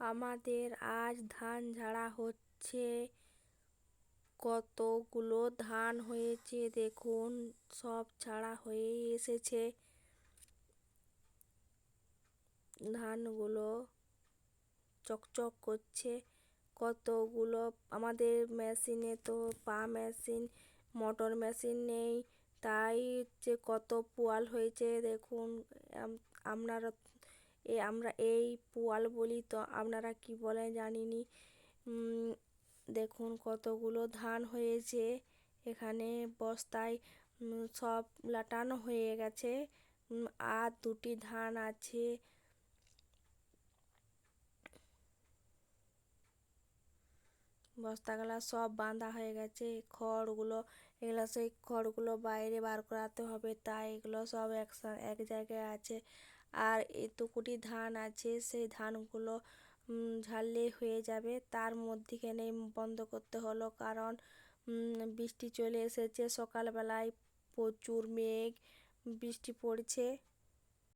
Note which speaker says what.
Speaker 1: আমাদের আজ ধান ঝাড়া হচ্ছে। কতগুলো ধান হয়েছে দেখুন, সব ঝাড়া হয়ে এসেছে। ধানগুলো চকচক করছে। কতগুলো আমাদের মেশিনে তো পা মেশিন, মোটর মেশিন নেই। তাই যে কত পোয়াল হয়েছে দেখুন আপনারা এ আমরা এই পোয়াল বলি তো আপনারা কি বলেন জানি না দেখুন কতগুলো ধান হয়েছে। এখানে বস্তায় সব লাটানো হয়ে গেছে। আর দুটি ধান আছে। বস্তাগুলা সব বাঁধা হয়ে গেছে। খড়গুলো, এগুলো সেই খড়গুলো বাইরে বার করাতে হবে। তাই এগুলো সব একসা, এক জায়গায় আছে। আর এতকুটি ধান আছে, সেই ধানগুলো ঝাললে হয়ে যাবে। তার মধ্যেখানে বন্ধ করতে হলো কারণ বৃষ্টি চলে এসেছে। সকালবেলায় প্রচুর মেঘ, বৃষ্টি পড়ছে।